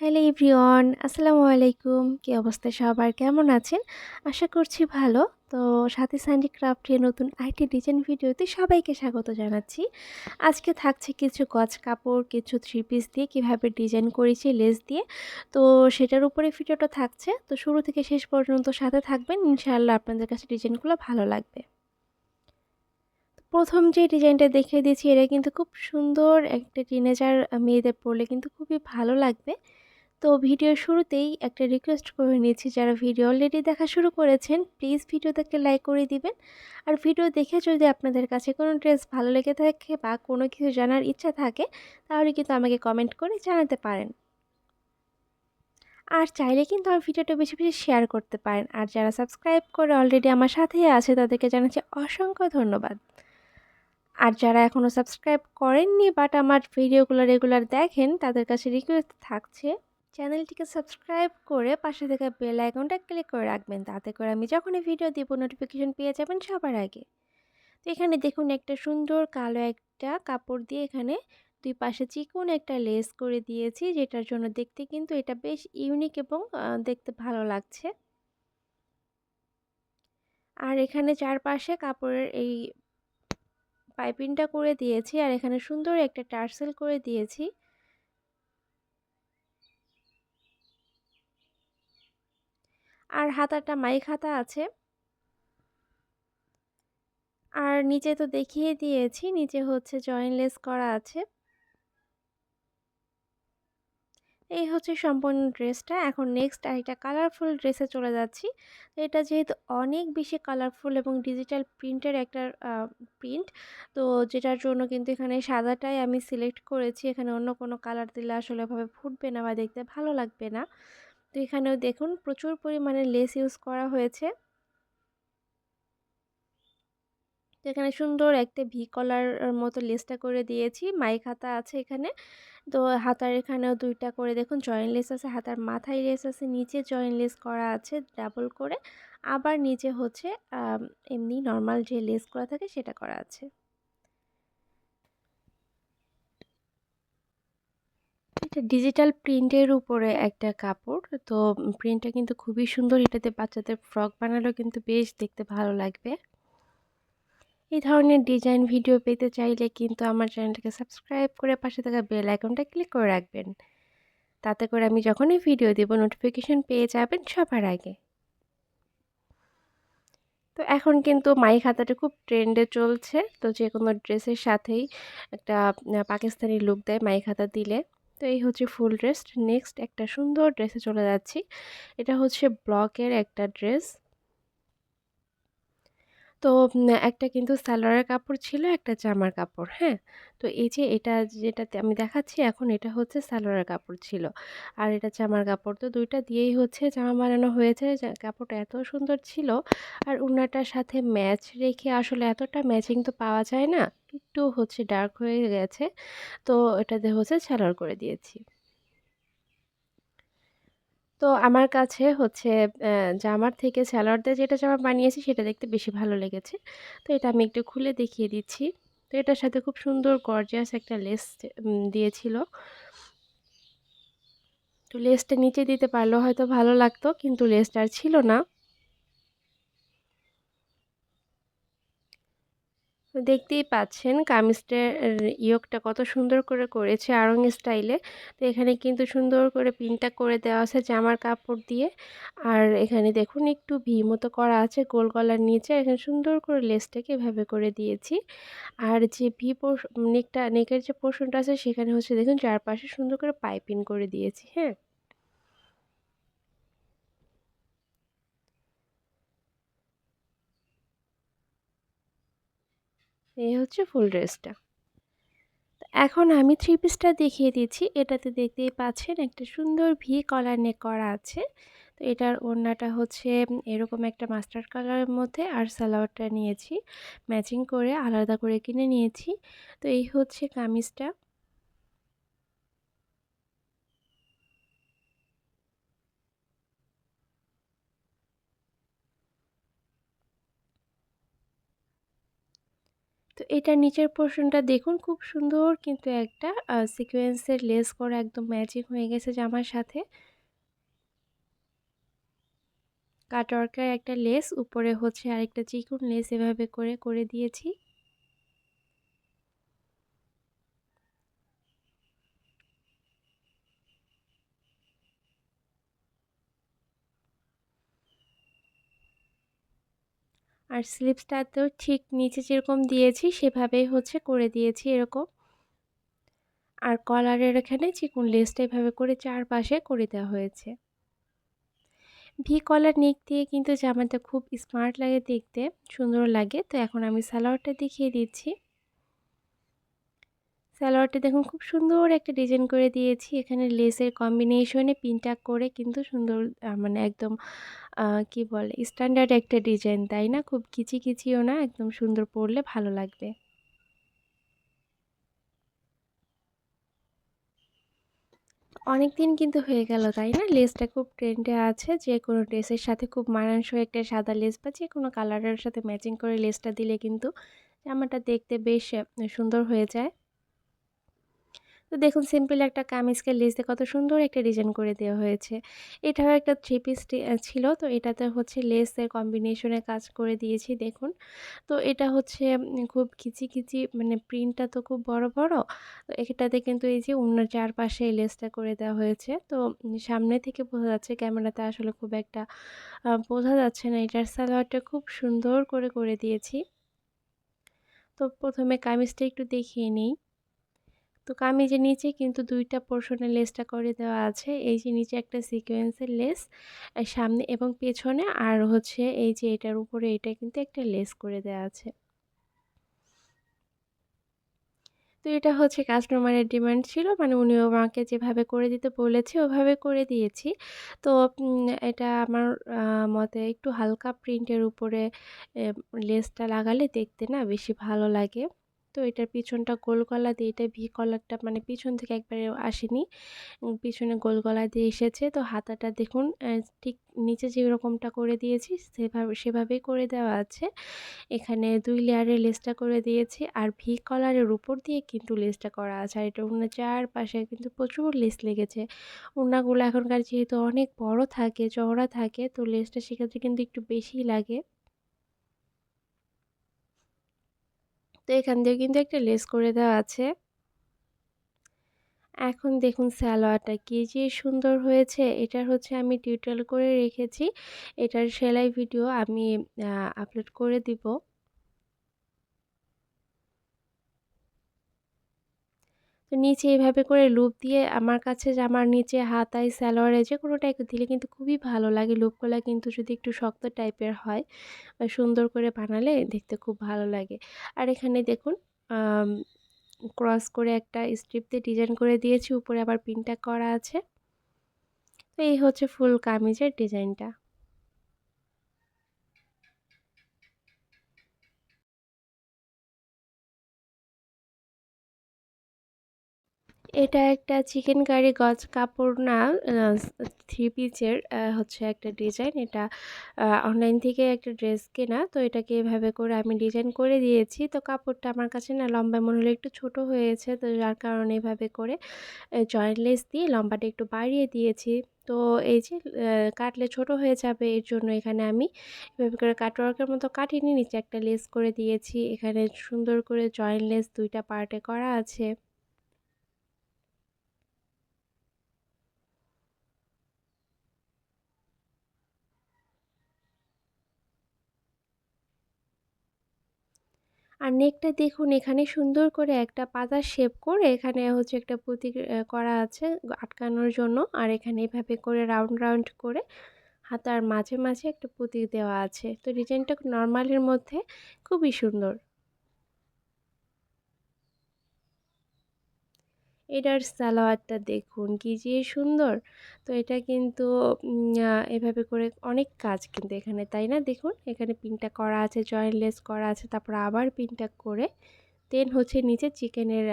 Hello everyone, আসসালামু আলাইকুম। কি অবস্থা সবার? কেমন আছেন? আশা করছি ভালো। তো সাথী স্যান্ডি ক্রাফটের নতুন আইটি ডিজাইন ভিডিওতে সবাইকে স্বাগত জানাচ্ছি। আজকে থাকছে কিছু গজ কাপড়, কিছু থ্রি পিস দিয়ে কীভাবে ডিজাইন করেছি লেস দিয়ে। তো সেটার উপরে ভিডিওটা থাকছে। তো শুরু থেকে শেষ পর্যন্ত সাথে থাকবেন। ইনশাআল্লাহ আপনাদের কাছে ডিজাইনগুলো ভালো লাগবে। প্রথম যে ডিজাইনটা দেখিয়ে দিয়েছি, এটা কিন্তু খুব সুন্দর একটা টিনেজার মেয়েদের পরলে কিন্তু খুবই ভালো লাগবে। তো ভিডিওর শুরুতেই একটা রিকোয়েস্ট করে নিয়েছি, যারা ভিডিও অলরেডি দেখা শুরু করেছেন প্লিজ ভিডিওটাকে লাইক করে দিবেন। আর ভিডিও দেখে যদি আপনাদের কাছে কোনো ড্রেস ভালো লেগে থাকে বা কোনো কিছু জানার ইচ্ছা থাকে, তাহলে কিন্তু আমাকে কমেন্ট করে জানাতে পারেন। আর চাইলে কিন্তু আমার ভিডিওটা বেশি বেশি শেয়ার করতে পারেন। আর যারা সাবস্ক্রাইব করে অলরেডি আমার সাথেই আছে, তাদেরকে জানাচ্ছি অসংখ্য ধন্যবাদ। আর যারা এখনও সাবস্ক্রাইব করেননি বাট আমার ভিডিওগুলো রেগুলার দেখেন, তাদের কাছে রিকোয়েস্ট থাকছে চ্যানেলটিকে সাবস্ক্রাইব করে পাশে থাকা বেল আইকনটা ক্লিক করে রাখবেন। তাতে করে আমি যখনই ভিডিও দিব নোটিফিকেশন পেয়ে যাবেন সবার আগে। তো এখানে দেখুন একটা সুন্দর কালো একটা কাপড় দিয়ে এখানে দুই পাশে চিকুন একটা লেস করে দিয়েছি, যেটার জন্য দেখতে কিন্তু এটা বেশ ইউনিক এবং দেখতে ভালো লাগছে। আর এখানে চারপাশে কাপড়ের এই পাইপিংটা করে দিয়েছি, আর এখানে সুন্দর একটা টার্সেল করে দিয়েছি। আর হাতাটা মাইক হাতা আছে। আর নিচে তো দেখিয়ে দিয়েছি, নিচে হচ্ছে জয়েনলেস করা আছে। এই হচ্ছে সম্পূর্ণ ড্রেসটা। এখন নেক্সট আরেকটা কালারফুল ড্রেসে চলে যাচ্ছি। এটা যেহেতু অনেক বেশি কালারফুল এবং ডিজিটাল প্রিন্টের একটা প্রিন্ট তো যেটার জন্য কিন্তু এখানে সাদাটাই আমি সিলেক্ট করেছি। এখানে অন্য কোনো কালার দিলে আসলে ভাবে ফুটবে না বা দেখতে ভালো লাগবে না। তো এখানেও দেখুন প্রচুর পরিমাণে লেস ইউজ করা হয়েছে। তো এখানে সুন্দর একটা ভি কলার মতো লেসটা করে দিয়েছি মাইক হাতা আছে এখানে। তো হাতার এখানেও দুইটা করে দেখুন জয়েন লেস আছে, হাতার মাথায় লেস আছে, নিচে জয়েন লেস করা আছে ডাবল করে। আবার নিচে হচ্ছে এমনি নর্মাল যে লেস করা থাকে সেটা করা আছে। এটা ডিজিটাল প্রিন্টের উপরে একটা কাপড়। তো প্রিন্টটা কিন্তু খুবই সুন্দর। এটাতে বাচ্চাদের ফ্রক বানালেও কিন্তু বেশ দেখতে ভালো লাগবে। এই ধরনের ডিজাইন ভিডিও পেতে চাইলে কিন্তু আমার চ্যানেলটাকে সাবস্ক্রাইব করে পাশে থাকা বেল আইকনটা ক্লিক করে রাখবেন। তাতে করে আমি যখনই ভিডিও দেব নোটিফিকেশন পেয়ে যাবেন সবার আগে। তো এখন কিন্তু মাই খাতাটা খুব ট্রেন্ডে চলছে। তো যে কোনো ড্রেসের সাথেই একটা পাকিস্তানি লুক দেয় মাই খাতা দিলে। তো এই হচ্ছে ফুল ড্রেস। নেক্সট একটা সুন্দর ড্রেসে চলে যাচ্ছি। এটা হচ্ছে ব্লকের একটা ড্রেস। তো একটা কিন্তু সালোয়ারের কাপড় ছিল, একটা জামার কাপড় হ্যাঁ? তো এই যে এটা যেটাতে আমি দেখাচ্ছি, এখন এটা হচ্ছে সালোয়ারের কাপড় ছিল। আর এটা জামার কাপড়, তো দুইটা দিয়েই হচ্ছে জামা বানানো হয়েছে। কাপড়টা এত সুন্দর ছিল। আর উনাটার সাথে ম্যাচ রেখে আসলে এতটা ম্যাচিং তো পাওয়া যায় না। একটু হচ্ছে ডার্ক হয়ে গেছে। তো এটাতে হচ্ছে সালোয়ার করে দিয়েছি। তো আমার কাছে হচ্ছে জামার থেকে সালোয়ার যেটা জামা বানিয়েছি সেটা দেখতে বেশি ভালো লেগেছে। তো এটা আমি একটু খুলে দেখিয়ে দিচ্ছি। তো এটার সাথে খুব সুন্দর গর্জিয়াস একটা লেস দিয়েছিল। তো লেসটা নিচে দিতে পারলেও হয়তো ভালো লাগতো, কিন্তু লেসটা আর ছিল না। দেখতেই পাচ্ছেন কামিজটার ইয়োগটা কত সুন্দর করে করেছে আরং স্টাইলে। তো এখানে কিন্তু সুন্দর করে পিনটা করে দেওয়া আছে জামার কাপড় দিয়ে। আর এখানে দেখুন একটু ভি মতো করা আছে গোল গলার নিচে। এখানে সুন্দর করে লেসটাকে এভাবে করে দিয়েছি। আর যে ভি নেকটা, নেকের যে পোর্শনটা আছে সেখানে হচ্ছে দেখুন চারপাশে সুন্দর করে পাইপিং করে দিয়েছি হ্যাঁ। এই হচ্ছে ফুল ড্রেসটা। এখন আমি থ্রি পিসটা দেখিয়ে দিয়েছি এটাতে দেখতেই পাচ্ছেন একটা সুন্দর ভি কলার নেক করা আছে। তো এটার ওড়নাটা হচ্ছে এরকম একটা মাস্টার কালারের মধ্যে আর সালোয়ারটা নিয়েছি। ম্যাচিং করে আলাদা করে কিনে নিয়েছি। তো এই হচ্ছে কামিজটা। তো এটার নিচের পোর্শনটা দেখুন, খুব সুন্দর কিন্তু একটা সিকোয়েন্সের লেস করা একদম ম্যাচিং হয়ে গেছে জামার সাথে। কাটওয়ার্কের একটা লেস উপরে হচ্ছে আরেকটা চিকুন লেস এভাবে করে করে দিয়েছি। আর স্লিপসটাতেও ঠিক নিচে যেরকম দিয়েছি, সেভাবেই হচ্ছে করে দিয়েছি এরকম। আর কলারের এখানে চিকুন লেসটা এভাবে করে চারপাশে করে দেওয়া হয়েছে। ভি কলার নেক দিয়ে কিন্তু জামাটা খুব স্মার্ট লাগে দেখতে, সুন্দর লাগে। তো এখন আমি সালোয়ারটা দেখিয়ে দিচ্ছি। সালোয়ারটা দেখুন খুব সুন্দর একটা ডিজাইন করে দিয়েছি। এখানে লেসের কম্বিনেশনে পিনটা করে কিন্তু সুন্দর মানে একদম কি বলে স্ট্যান্ডার্ড একটা ডিজাইন, তাই না? খুব কিচি কিচিও না, একদম সুন্দর পরলে ভালো লাগবে। অনেক দিন কিন্তু হয়ে গেল, তাই না? লেসটা খুব ট্রেন্ডে আছে, যে কোনো ড্রেসের সাথে খুব মানানসই একটা সাদা লেস বা যে কোনো কালারের সাথে ম্যাচিং করে লেসটা দিলে কিন্তু জামাটা দেখতে বেশ সুন্দর হয়ে যায়। তো দেখুন সিম্পল একটা কামিজকে লেসে কত সুন্দর একটা ডিজাইন করে দেওয়া হয়েছে। এটাও একটা থ্রি পিস ছিল, তো এটাতে হচ্ছে লেসের কম্বিনেশনে কাজ করে দিয়েছি, দেখুন। তো এটা হচ্ছে খুব কিচি কিচি মানে প্রিন্টটা তো খুব বড় বড়, তো এটাতে কিন্তু এই যে অন্য চারপাশে লেসটা করে দেওয়া হয়েছে। তো সামনে থেকে বোঝা যাচ্ছে ক্যামেরাতে আসলে খুব একটা বোঝা যাচ্ছে না, এটার সালোয়ারটা খুব সুন্দর করে করে দিয়েছি। তো প্রথমে কামিজটা একটু দেখিয়ে নিই। তো কামিজের নিচে কিন্তু দুইটা পোর্শনের লেসটা করে দেওয়া আছে। এই যে নিচে একটা সিকোয়েন্সের লেস সামনে এবং পেছনে, আর হচ্ছে এই যে এটার উপরে এটা কিন্তু একটা লেস করে দেওয়া আছে। তো এটা হচ্ছে কাস্টমারের ডিমান্ড ছিল মানে উনি আমাকে যেভাবে করে দিতে বলেছে, ওভাবে করে দিয়েছি। তো এটা আমার মতে একটু হালকা প্রিন্টের উপরে লেসটা লাগালে দেখতে না বেশি ভালো লাগে। তো এটার পিছনটা গোল গলা দিয়ে, এটা ভি কলারটা মানে পিছন থেকে একবারে আসেনি। পিছনে গোল গলা দিয়ে এসেছে। তো হাতাটা দেখুন ঠিক নিচে যেরকমটা করে দিয়েছি, সেভাবে, সেভাবেই করে দেওয়া আছে। এখানে দুই লেয়ারের লেসটা করে দিয়েছি। আর ভি কলারের উপর দিয়ে কিন্তু লেসটা করা আছে। আর এটা উন্না চারপাশে কিন্তু প্রচুর লেস লেগেছে। উন্নাগুলো এখনকার যেহেতু অনেক বড় থাকে, চওড়া থাকে, তো লেসটা সেক্ষেত্রে কিন্তু একটু বেশি লাগে। তো এখান দিয়ে কিন্তু একটা লেস করে দেওয়া আছে। এখন দেখুন স্যালোয়ারটা কি যে সুন্দর হয়েছে। এটা হচ্ছে আমি টিউটোরিয়াল করে রেখেছি। এটার সেলাই ভিডিও আমি আপলোড করে দিব। তো নিচে এইভাবে করে লুপ দিয়ে আমার কাছে জামার নিচে হাতায় সালোয়ারে যে কোনোটা একটু দিলে কিন্তু খুবই ভালো লাগে। লুপগুলো কিন্তু যদি একটু শক্ত টাইপের হয় সুন্দর করে বানালে দেখতে খুব ভালো লাগে। আর এখানে দেখুন ক্রস করে একটা স্ট্রিপ দিয়ে ডিজাইন করে দিয়েছি, উপরে আবার পিনটা করা আছে। তো এই হচ্ছে ফুল কামিজের ডিজাইনটা এটা একটা চিকেন কারি গজ কাপড় না থ্রি পিচের হচ্ছে একটা ডিজাইন এটা অনলাইন থেকে একটা ড্রেস কেনা। তো এটাকে এভাবে করে আমি ডিজাইন করে দিয়েছি। তো কাপড়টা আমার কাছে না লম্বা মনে হলো একটু ছোট হয়েছে। তো যার কারণে এভাবে করে জয়েন্ট লেস দিয়ে লম্বাটা একটু বাড়িয়ে দিয়েছি। তো এই যে কাটলে ছোট হয়ে যাবে। এর জন্য এখানে আমি এভাবে করে কাটওয়ার্কের মতো কাটিনি নিচে একটা লেস করে দিয়েছি। এখানে সুন্দর করে জয়েন্ট লেস দুইটা পার্টে করা আছে। আর নেকটা দেখুন, এখানে সুন্দর করে একটা পাতা শেপ করে এখানে হচ্ছে একটা পুঁতি করা আছে আটকানোর জন্য। আর এখানে এভাবে করে রাউন্ড রাউন্ড করে হাতার মাঝে মাঝে একটা পুঁতি দেওয়া আছে। তো ডিজাইনটা নর্মালের মধ্যে খুবই সুন্দর। এটার সালোয়ারটা দেখুন, কি যে সুন্দর। তো এটা কিন্তু এভাবে করে অনেক কাজ কিন্তু এখানে, তাই না? দেখুন, এখানে পিনটা করা আছে জয়েন্ট লেস করা আছে, তারপর আবার পিনটা করে দেন হচ্ছে নিচে চিকেনের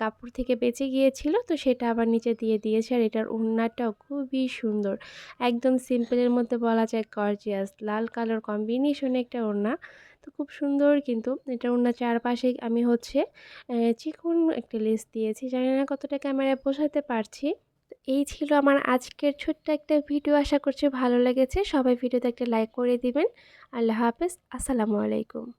কাপড় থেকে বেঁচে গিয়েছিল, তো সেটা আবার নিচে দিয়ে দিয়েছে আর এটার ওড়নাটাও খুবই সুন্দর। একদম সিম্পলের মধ্যে বলা যায় গর্জিয়াস, লাল কালার কম্বিনেশনে একটা ওড়না। তো খুব সুন্দর কিন্তু। এটা ওনার চারপাশে আমি হচ্ছে চিকন একটা লেস দিয়েছি। জানি না কতটা ক্যামেরায় বোঝাতে পারছি। এই ছিল আমার আজকের ছোট্ট একটা ভিডিও। আশা করছি ভালো লেগেছে। সবাই ভিডিওতে একটা লাইক করে দিবেন। আল্লাহ হাফেজ। আসসালামু আলাইকুম।